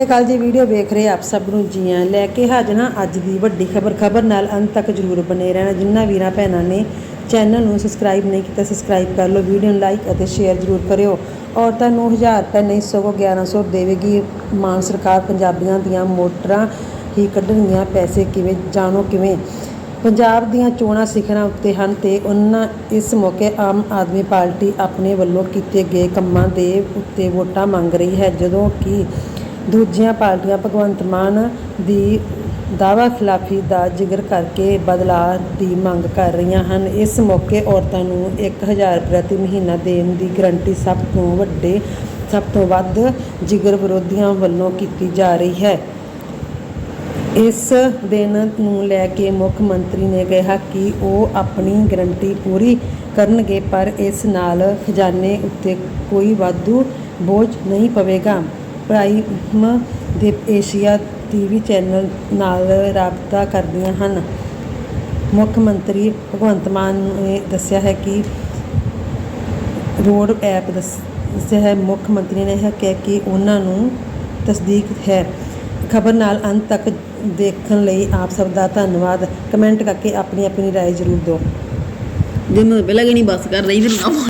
ਸਤਿ ਸ਼੍ਰੀ ਅਕਾਲ ਜੀ ਵੀਡੀਓ ਵੇਖ ਰਹੇ ਆਪ ਸਭ ਨੂੰ ਜੀ ਆਇਆਂ ਲੈ ਕੇ ਹਾਜ਼ਰ ਹਾਂ ਅੱਜ ਦੀ ਵੱਡੀ ਖਬਰ। ਖਬਰ ਨਾਲ ਅੰਤ ਤੱਕ ਜਰੂਰ ਬਨੇ ਰਹਿਣਾ। ਜਿਨ੍ਹਾਂ ਵੀਰਾਂ ਭੈਣਾਂ ਨੇ ਚੈਨਲ ਨੂੰ ਸਬਸਕ੍ਰਾਈਬ ਨਹੀਂ ਕੀਤਾ, ਸਬਸਕ੍ਰਾਈਬ ਕਰ ਲਓ, ਵੀਡੀਓ ਨੂੰ ਲਾਈਕ ਅਤੇ ਸ਼ੇਅਰ ਜਰੂਰ ਕਰਿਓ। ਔਰਤਾਂ ਨੂੰ 1000 ਰੁਪਏ ਨਹੀਂ, ਸਗੋਂ 1100 ਦੇਵੇਗੀ ਮਾਨ ਸਰਕਾਰ। ਪੰਜਾਬੀਆਂ ਦੀਆਂ ਮੋਟਰਾਂ ਹੀ ਕੱਢਣਗੀਆਂ ਪੈਸੇ ਕਿਵੇਂ, ਜਾਣੋ ਕਿਵੇਂ? ਪੰਜਾਬ ਦੀਆਂ ਚੋਣਾਂ ਸਿਖਰਾਂ ਉੱਤੇ ਹਨ ਤੇ ਉਹਨਾਂ ਇਸ ਮੌਕੇ ਆਮ ਆਦਮੀ ਪਾਰਟੀ ਆਪਣੇ ਵੱਲੋਂ ਕੀਤੇ ਗਏ ਕੰਮਾਂ ਦੇ ਉੱਤੇ ਵੋਟਾਂ ਮੰਗ ਰਹੀ ਹੈ। ਜਦੋਂ ਕਿ ਦੂਜੀਆਂ ਪਾਰਟੀਆਂ ਭਗਵੰਤ ਮਾਨ ਦੀ ਦਾਵਾ ਖਿਲਾਫੀ ਦਾ ਜ਼ਿਕਰ ਕਰਕੇ ਬਦਲਾਅ ਦੀ ਮੰਗ ਕਰ ਰਹੀਆਂ ਹਨ। ਇਸ ਮੌਕੇ ਔਰਤਾਂ ਨੂੰ 1000 ਪ੍ਰਤੀ ਮਹੀਨਾ ਦੇਣ ਦੀ ਗਰੰਟੀ ਸਭ ਤੋਂ ਵੱਡੇ, ਸਭ ਤੋਂ ਵੱਧ ਜ਼ਿਕਰ ਵਿਰੋਧੀਆਂ ਵੱਲੋਂ ਕੀਤੀ ਜਾ ਰਹੀ ਹੈ। ਇਸ ਦਿਨ ਨੂੰ ਲੈ ਕੇ ਮੁੱਖ ਮੰਤਰੀ ਨੇ ਕਿਹਾ ਕਿ ਉਹ ਆਪਣੀ ਗਰੰਟੀ ਪੂਰੀ ਕਰਨਗੇ, ਪਰ ਇਸ ਨਾਲ ਖਜ਼ਾਨੇ ਉੱਤੇ ਕੋਈ ਵਾਧੂ ਬੋਝ ਨਹੀਂ ਪਵੇਗਾ। ਪ੍ਰਾਈਮ ਦੇ ਏਸ਼ੀਆ ਟੀਵੀ ਚੈਨਲ ਨਾਲ ਰਾਬਤਾ ਕਰਦੀਆਂ ਹਨ ਮੁੱਖ ਮੰਤਰੀ ਭਗਵੰਤ ਮਾਨ ਨੇ ਦੱਸਿਆ ਹੈ ਕਿ ਰੋਡ ਐਪ ਦੱਸ- ਦੱਸਿਆ ਹੈ ਮੁੱਖ ਮੰਤਰੀ ਨੇ ਇਹ ਕਿਹਾ ਕਿ ਉਹਨਾਂ ਨੂੰ ਤਸਦੀਕ ਹੈ ਖਬਰ ਨਾਲ ਅੰਤ ਤੱਕ ਦੇਖਣ ਲਈ ਆਪ ਸਭ ਦਾ ਧੰਨਵਾਦ ਕਮੈਂਟ ਕਰਕੇ ਆਪਣੀ ਆਪਣੀ رائے ਜ਼ਰੂਰ ਦਿਓ ਜੇ ਮੈਂ ਪਹਿਲਾਂ ਕਿ ਨਹੀਂ ਬਸ ਕਰ ਰਹੀ ਤੇ ਨਾ